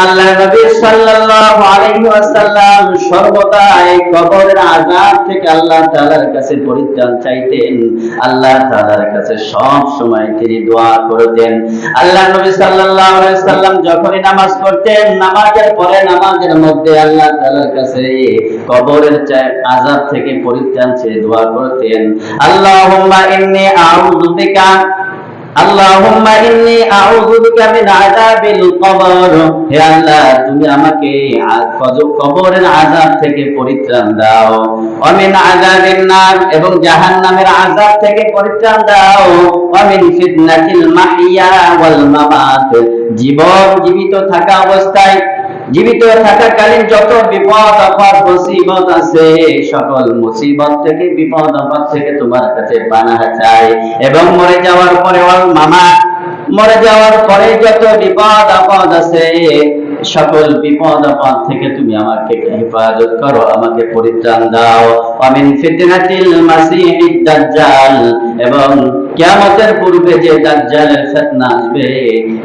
আল্লাহ আল্লাহ আল্লাহ আল্লাহ নামাজের পরে নামাজের মধ্যে আল্লাহ তাআলার কাছে কবরের আযাব থেকে পরিত্রাণ চেয়ে দোয়া করতেন। আল্লাহুম্মা ইন্নী আল্লাহুম্মা ইন্নি আউযু বিকা মিন আযাবিল কবর। হে আল্লাহ, তুমি আমাকে কবরের আযাব থেকে পরিত্রাণ দাও। আযাবিন নার এবং জাহান্নামের আযাব থেকে পরিত্রাণ দাও। ওয়া ফিতনাতিল মাহিয়া ওয়াল মামাত। জীবন জীবিত থাকা অবস্থায় জীবিত থাকাকালীন যত বিপদ, আপদ, মুসিবত আছে, সকল মুসিবত থেকে, বিপদ, আপদ থেকে তোমার কাছে পানাহ চাই। এবং মরে যাওয়ার পরে ওর মামা, মরে যাওয়ার পরে যত বিপদ, আপদ আছে, সকল বিপদ, আপদ থেকে তুমি আমাকে হেফাজত করো, আমাকে পরিত্রাণ দাও। আমিন ফিতনাতিল মাসিহিদ দাজ্জাল, এবং কিয়ামতের পূর্বে যে দাজ্জালের ফিতনা আসবে,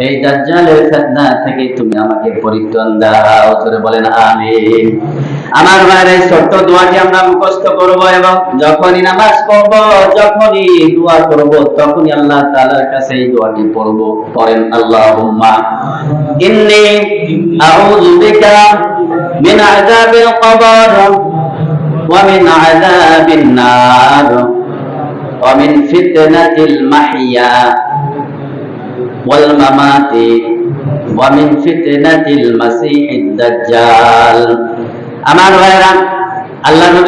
এই দাজ্জালের ফিতনা থেকে তুমি আমাকে পরিত্রাণ দাও। তোরে বলেন, আমিন। আমার ভাইয়ের এই ছোট্ট দোয়াটি আমরা মুখস্থ করব এবং যখনই নামাজ পড়ব, যখনই দোয়া করব, তখনই আল্লাহ তাআলার কাছে এই দোয়াটি পড়ব। পড়েন, আল্লাহুম্মা, ইন্নী আউযু বিকা মিন আযাবিল কবর ওয়া মিন আযাবিন নার। মাহইয়া ওয়াল মামাতি ওয়া মিন ফিতনাতিল মাসিহিদ দাজ্জাল আমার ভাইরা আল্লাহ